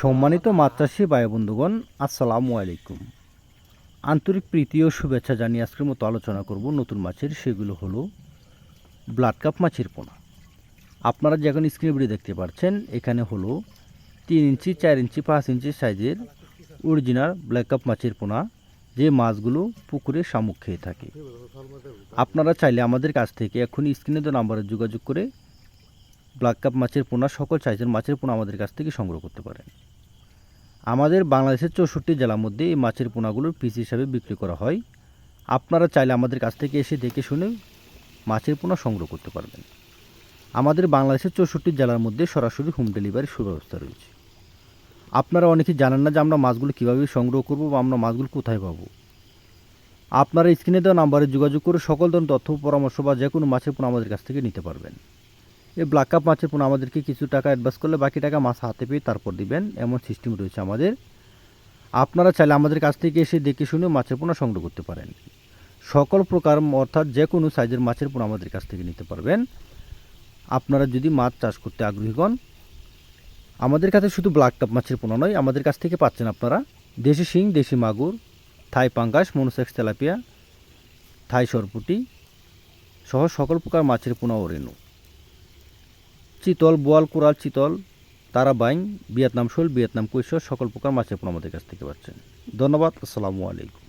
সম্মানিত মাত্রাসী ভাই বন্ধুগণ, আসসালামু আলাইকুম। আন্তরিক প্রীতি ও শুভেচ্ছা জানিয়ে আজকের মতো আলোচনা করব নতুন মাছের, সেগুলো হলো ব্লাড কাপ মাছের পোনা। আপনারা যে এখন স্ক্রিনে ভিডিও দেখতে পাচ্ছেন, এখানে হলো তিন ইঞ্চি, চার ইঞ্চি, পাঁচ ইঞ্চি সাইজের অরিজিনাল ব্ল্যাক কাপ মাছের পোনা, যে মাছগুলো পুকুরে শামুক খেয়ে থাকে। আপনারা চাইলে আমাদের কাছ থেকে এখন স্ক্রিনে তো নাম্বারে যোগাযোগ করে ব্ল্যাক কাপ মাছের পোনা, সকল সাইজের মাছের পোনা আমাদের কাছ থেকে সংগ্রহ করতে পারেন। আমাদের বাংলাদেশের চৌষট্টি জেলার মধ্যে এই মাছের পোনাগুলোর পিস হিসাবে বিক্রি করা হয়। আপনারা চাইলে আমাদের কাছ থেকে এসে দেখে শুনে মাছের পোনা সংগ্রহ করতে পারবেন। আমাদের বাংলাদেশের চৌষট্টি জেলার মধ্যে সরাসরি হোম ডেলিভারির সুব্যবস্থা রয়েছে। আপনারা অনেকে জানেন না যে আমরা মাছগুলো কীভাবে সংগ্রহ করব বা আমরা মাছগুলো কোথায় পাবো। আপনারা স্ক্রিনে দেওয়া নাম্বারে যোগাযোগ করে সকল ধরনের তথ্য, পরামর্শ বা যে কোনো মাছের পোনা আমাদের কাছ থেকে নিতে পারবেন। এই ব্ল্যাক কাপ মাছের পোনা আমাদেরকে কিছু টাকা অ্যাডভান্স করলে বাকি টাকা মাছ হাতে পেয়ে তারপর দিবেন, এমন সিস্টেম রয়েছে আমাদের। আপনারা চাইলে আমাদের কাছ থেকে এসে দেখে শুনে মাছের পোনা সংগ্রহ করতে পারেন। সকল প্রকার অর্থাৎ যে কোনো সাইজের মাছের পোনা আমাদের কাছ থেকে নিতে পারবেন। আপনারা যদি মাছ চাষ করতে আগ্রহী হন, আমাদের কাছে শুধু ব্ল্যাক কাপ মাছের পোনা নয়, আমাদের কাছ থেকে পাচ্ছেন আপনারা দেশি শিং, দেশি মাগুর, থাই পাঙ্গাস, মনোসেক্স তেলাপিয়া, থাই সরপুটি সহ সকল প্রকার মাছের পোনা ও রেণু। চিতল, বোয়াল, কোরাল, চিতল তারাবাইন ভিয়েতনাম শৈল, ভিয়েতনাম কৈশোর, সকল প্রকার মাছের পোনা আমাদের কাছ থেকে পাচ্ছেন। ধন্যবাদ, আসসালামু আলাইকুম।